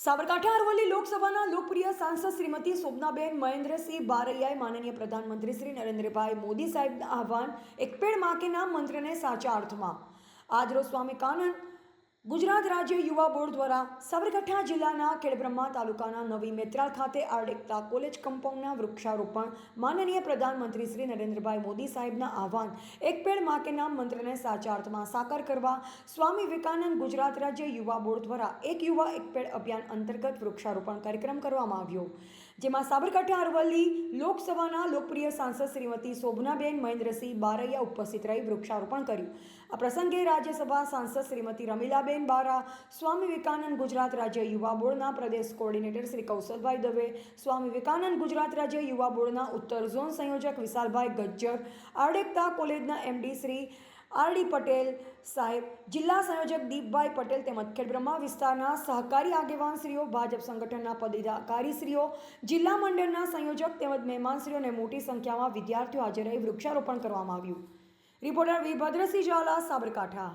સાબરકાંઠા અરવલ્લી લોકસભાના લોકપ્રિય સાંસદ શ્રીમતી શોભનાબેન મહેન્દ્રસિંહ બારૈયાએ માનનીય પ્રધાનમંત્રી શ્રી નરેન્દ્રભાઈ મોદી સાહેબના આહવાન એક પેડમાં કે નામ મંત્રને સાચા અર્થમાં. આજરોજ સ્વામી કાનંદ ગુજરાત રાજ્ય યુવા બોર્ડ દ્વારા સાબરકાંઠા જિલ્લાના ખેડબ્રહ્મા તાલુકાના નવી મેત્રાલ ખાતે આર્ડેકતા કોલેજ કમ્પાઉન્ડના વૃક્ષારોપણ માનનીય પ્રધાનમંત્રી શ્રી નરેન્દ્રભાઈ મોદી સાહેબના આહવાન, એક પેડમાં કે નામ મંત્રને સાચા અર્થમાં સાકાર કરવા, સ્વામી વિવેકાનંદ ગુજરાત રાજ્ય યુવા બોર્ડ દ્વારા એક યુવા એક પેડ અભિયાન અંતર્ગત વૃક્ષારોપણ કાર્યક્રમ કરવામાં આવ્યો. જેમાં સાબરકાંઠા અરવલ્લી લોકસભાના લોકપ્રિય સાંસદ શ્રીમતી શોભનાબેન મહેન્દ્રસિંહ બારૈયા ઉપસ્થિત રહી વૃક્ષારોપણ કર્યું. આ પ્રસંગે રાજ્યસભા સાંસદ શ્રીમતી રમીલાબેન બારા, સ્વામી વિવેકાનંદ ગુજરાત રાજ્ય યુવા બોર્ડના પ્રદેશ કોઓર્ડિનેટર શ્રી કૌશલભાઈ દવે, સ્વામી વિવેકાનંદ ગુજરાત રાજ્ય યુવા બોર્ડના ઉત્તર ઝોન સંયોજક વિશાલભાઈ ગજ્જર, આડેકતા કોલેજના એમડી શ્રી આરડી પટેલ સાહેબ, જિલ્લા સંયોજક દીપભાઈ પટેલ તેમજ ખેડબ્રહ્મા વિસ્તારના સહકારી આગેવાનશ્રીઓ, ભાજપ સંગઠનના પદાધિકારીશ્રીઓ, જિલ્લા મંડળના સંયોજક તેમજ મહેમાનશ્રીઓને મોટી સંખ્યામાં વિદ્યાર્થીઓ હાજર રહી વૃક્ષારોપણ કરવામાં આવ્યું. રિપોર્ટર વિભદ્રસિંહ ઝાલા, સાબરકાંઠા.